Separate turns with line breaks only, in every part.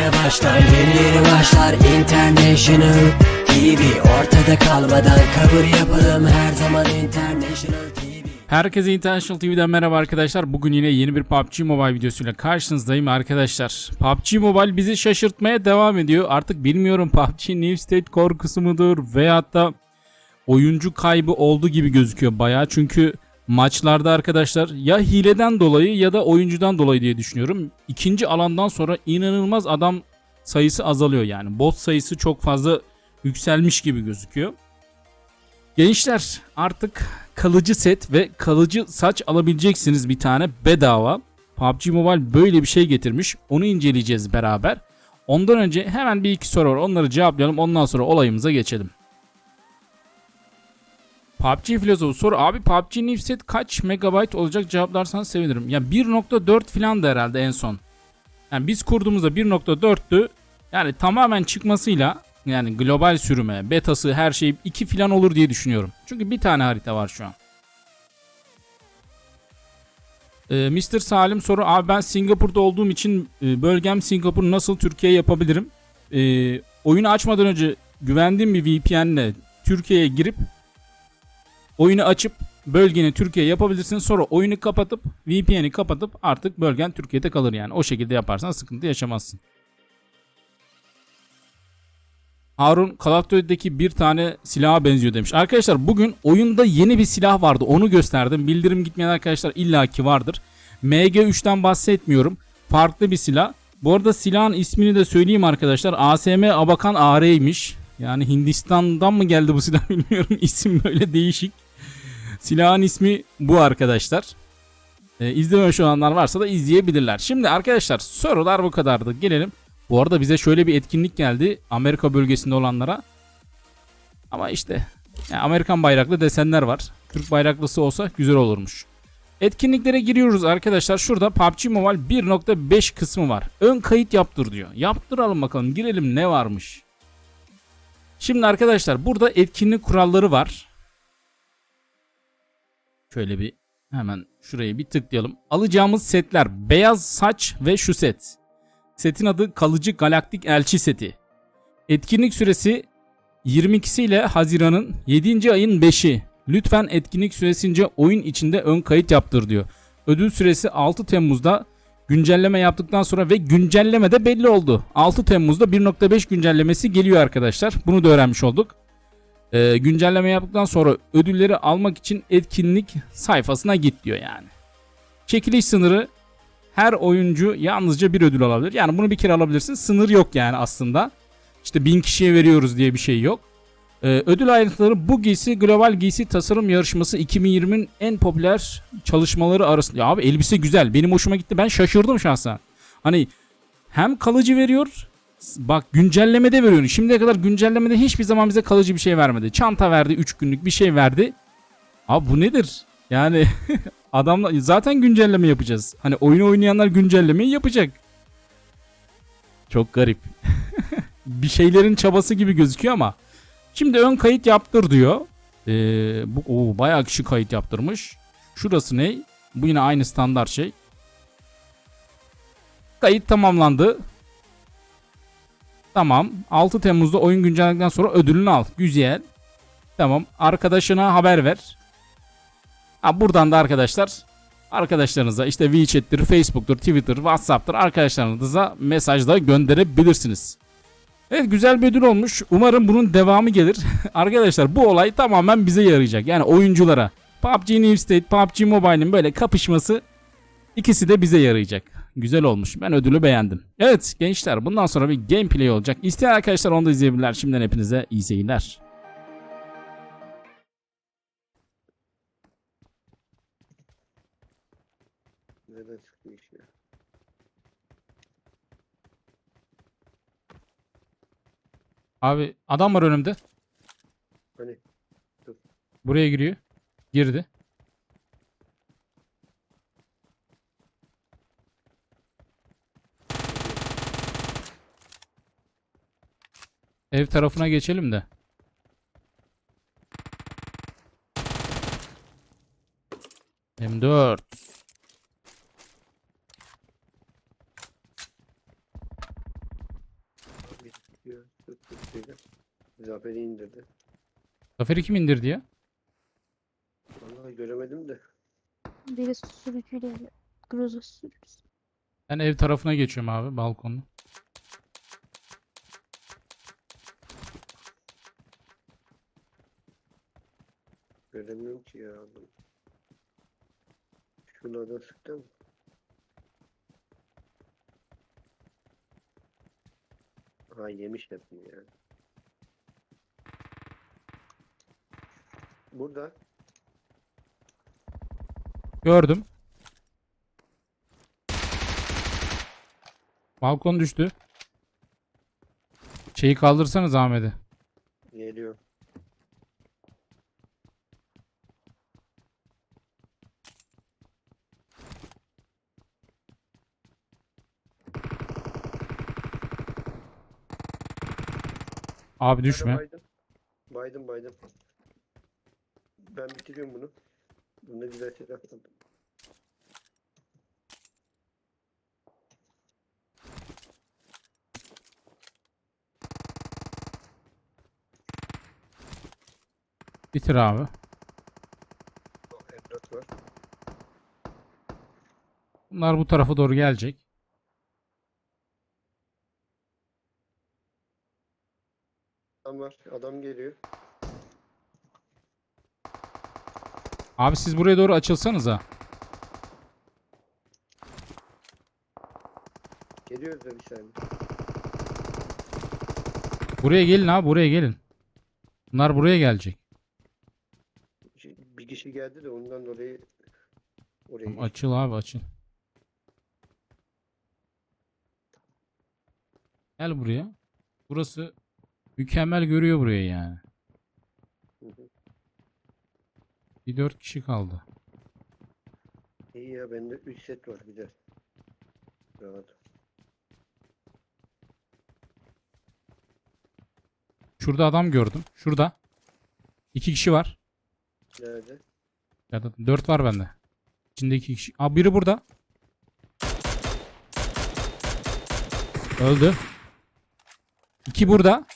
yeni başlar Yeni yeni başlar International TV Ortada kalmadan kabul yapalım Her zaman International TV
Herkese International TV'den merhaba arkadaşlar. Bugün yine yeni bir PUBG Mobile videosuyla karşınızdayım arkadaşlar. PUBG Mobile bizi şaşırtmaya devam ediyor. Artık bilmiyorum PUBG New State korkusu mudur veyahut da oyuncu kaybı oldu gibi gözüküyor bayağı. Çünkü maçlarda arkadaşlar ya hileden dolayı ya da oyuncudan dolayı diye düşünüyorum. İkinci alandan sonra inanılmaz adam sayısı azalıyor yani. Bot sayısı çok fazla yükselmiş gibi gözüküyor. Gençler artık kalıcı set ve kalıcı saç alabileceksiniz bir tane bedava. PUBG Mobile böyle bir şey getirmiş. Onu inceleyeceğiz beraber. Ondan önce hemen bir iki soru var. Onları cevaplayalım. Ondan sonra olayımıza geçelim. PUBG filozofu soru. Abi PUBG New Set kaç megabayt olacak cevaplarsan sevinirim. Ya 1.4 falan da herhalde en son. Yani biz kurduğumuzda 1.4'tü. Yani tamamen çıkmasıyla yani global sürüme, betası her şey 2 falan olur diye düşünüyorum. Çünkü bir tane harita var şu an. Ee, Mr. Salim soru abi ben Singapur'da olduğum için e, bölgem Singapur nasıl Türkiye yapabilirim? Ee, oyunu açmadan önce güvendiğim bir VPN'le Türkiye'ye girip oyunu açıp bölgeni Türkiye yapabilirsin. Sonra oyunu kapatıp VPN'i kapatıp artık bölgen Türkiye'de kalır yani. O şekilde yaparsan sıkıntı yaşamazsın. Harun Duty'deki bir tane silaha benziyor demiş. Arkadaşlar bugün oyunda yeni bir silah vardı. Onu gösterdim. Bildirim gitmeyen arkadaşlar illaki vardır. MG3'ten bahsetmiyorum. Farklı bir silah. Bu arada silahın ismini de söyleyeyim arkadaşlar. ASM Abakan AR'ymiş. Yani Hindistan'dan mı geldi bu silah bilmiyorum. İsim böyle değişik. Silahın ismi bu arkadaşlar. Ee, izlememiş olanlar varsa da izleyebilirler. Şimdi arkadaşlar sorular bu kadardı. Gelelim bu arada bize şöyle bir etkinlik geldi Amerika bölgesinde olanlara. Ama işte yani Amerikan bayraklı desenler var. Türk bayraklısı olsa güzel olurmuş. Etkinliklere giriyoruz arkadaşlar. Şurada PUBG Mobile 1.5 kısmı var. Ön kayıt yaptır diyor. Yaptıralım bakalım. Girelim ne varmış. Şimdi arkadaşlar burada etkinlik kuralları var. Şöyle bir hemen şurayı bir tıklayalım. Alacağımız setler beyaz saç ve şu set. Setin adı Kalıcı Galaktik Elçi seti. Etkinlik süresi 22'si ile Haziran'ın 7. ayın 5'i. Lütfen etkinlik süresince oyun içinde ön kayıt yaptır diyor. Ödül süresi 6 Temmuz'da güncelleme yaptıktan sonra ve güncelleme de belli oldu. 6 Temmuz'da 1.5 güncellemesi geliyor arkadaşlar. Bunu da öğrenmiş olduk. Ee, güncelleme yaptıktan sonra ödülleri almak için etkinlik sayfasına git diyor yani. Çekiliş sınırı her oyuncu yalnızca bir ödül alabilir. Yani bunu bir kere alabilirsin. Sınır yok yani aslında. İşte bin kişiye veriyoruz diye bir şey yok. Ee, ödül ayrıntıları bu giysi global giysi tasarım yarışması 2020'nin en popüler çalışmaları arasında. Ya abi elbise güzel. Benim hoşuma gitti. Ben şaşırdım şahsen. Hani hem kalıcı veriyor. Bak güncellemede veriyor. Şimdiye kadar güncellemede hiçbir zaman bize kalıcı bir şey vermedi. Çanta verdi 3 günlük bir şey verdi. Abi bu nedir? Yani adamlar zaten güncelleme yapacağız. Hani oyunu oynayanlar güncellemeyi yapacak. Çok garip. bir şeylerin çabası gibi gözüküyor ama. Şimdi ön kayıt yaptır diyor. Ee, bu oo, bayağı kişi kayıt yaptırmış. Şurası ne? Bu yine aynı standart şey. Kayıt tamamlandı. Tamam. 6 Temmuz'da oyun güncellendikten sonra ödülünü al. Güzel. Tamam. Arkadaşına haber ver. Ha, buradan da arkadaşlar arkadaşlarınıza işte WeChat'tir, Facebook'tur, Twitter, WhatsApp'tır arkadaşlarınıza mesajda gönderebilirsiniz. Evet güzel bir ödül olmuş. Umarım bunun devamı gelir. arkadaşlar bu olay tamamen bize yarayacak. Yani oyunculara. PUBG New State, PUBG Mobile'in böyle kapışması ikisi de bize yarayacak. Güzel olmuş. Ben ödülü beğendim. Evet gençler bundan sonra bir gameplay olacak. İsteyen arkadaşlar onu da izleyebilirler. Şimdiden hepinize iyi seyirler.
Nereden çıktı iş ya?
Abi adam var önümde.
Hani
Buraya giriyor. Girdi. Ev tarafına geçelim de. M4.
sıkıyor. Sık sık sıkıyor. Zafer'i indirdi.
Zafer'i kim indirdi ya?
Vallahi göremedim de.
Biri sürücüyle Groza sürücüsü.
Ben ev tarafına geçiyorum abi balkonu.
Göremiyorum ki ya adam. Şunlardan sıktı mı? Ha yemiş hepsini ya. Burada.
Gördüm. Balkon düştü. Şeyi kaldırsanız Ahmet'i.
Geliyor.
Abi düşme.
Baydım. Baydım baydım. Ben bitiriyorum bunu. Bunda güzel silah aldım.
Bitir abi.
M4 var.
Bunlar bu tarafa doğru gelecek.
Adam geliyor.
Abi siz buraya doğru açılsanıza.
Geliyoruz da bir saniye.
Buraya gelin abi buraya gelin. Bunlar buraya gelecek.
Şey, Bir kişi geldi de ondan dolayı oraya geçtim.
Açıl abi açıl. Gel buraya. Burası mükemmel görüyor burayı yani.
Hı hı.
Bir dört kişi kaldı.
İyi ya bende 3 set var güzel. Rahat.
Şurada adam gördüm. Şurada. İki kişi var.
Nerede?
Ya da dört var bende. İçinde iki kişi. Aa biri burada. Öldü. İki burada.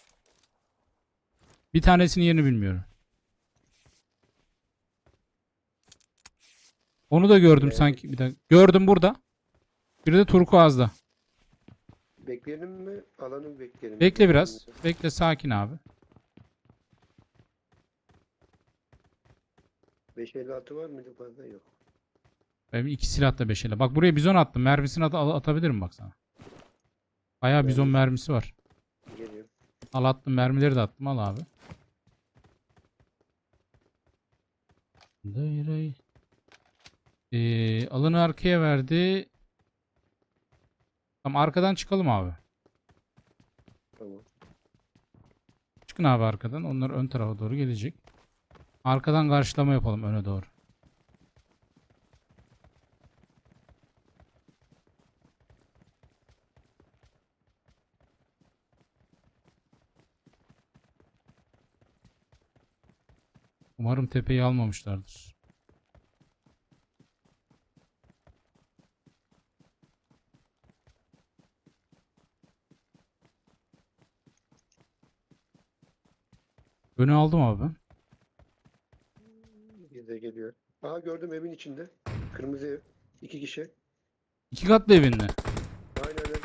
Bir tanesinin yerini bilmiyorum. Onu da gördüm
Nerede?
sanki. Bir dakika. Gördüm burada. Biri de turkuazda.
Bekleyelim mi? Alanı mı bekleyelim?
Bekle biraz. Bekle sakin abi.
556 var mıydı fazla? Yok.
Benim iki silah da beşeli. Bak buraya bizon attım. Mermisini at atabilirim bak sana. Bayağı bizon
Mermisi.
mermisi var.
Geliyor.
Al attım. Mermileri de attım. Al abi. Ray ray. Ee, alanı arkaya verdi. Tamam arkadan çıkalım abi.
Tamam.
Çıkın abi arkadan. Onlar ön tarafa doğru gelecek. Arkadan karşılama yapalım öne doğru. Umarım tepeyi almamışlardır. Önü aldım abi
de geliyor. Aha gördüm evin içinde. Kırmızı ev. İki kişi.
İki katlı evinde.
Aynen öyle.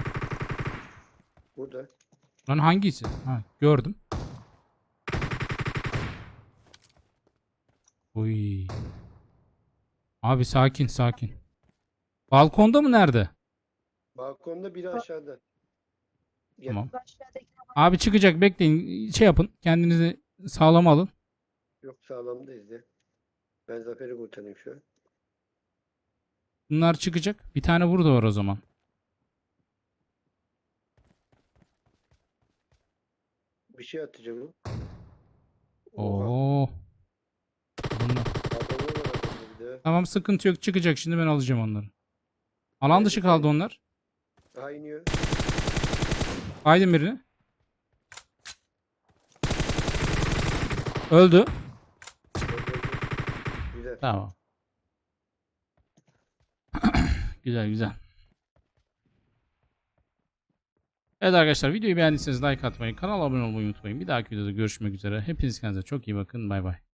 Burada.
Lan hangisi? Ha, gördüm. Uy. Abi sakin sakin. Balkonda mı nerede?
Balkonda biri aşağıda. Gel.
Tamam. Abi çıkacak bekleyin. Şey yapın. Kendinizi sağlam alın.
Yok sağlamdayız ya. Ben Zafer'i kurtarayım şu an.
Bunlar çıkacak. Bir tane burada var o zaman.
Bir şey atacağım. Oha.
Oo. Bunlar.
Adamı var adamda bir de.
Tamam sıkıntı yok. Çıkacak şimdi ben alacağım onları. Alan dışı kaldı onlar.
Aha iniyor.
Aydın birini.
Öldü. Güzel.
Tamam. güzel güzel. Evet arkadaşlar videoyu beğendiyseniz like atmayı, kanala abone olmayı unutmayın. Bir dahaki videoda görüşmek üzere. Hepiniz kendinize çok iyi bakın. Bay bay.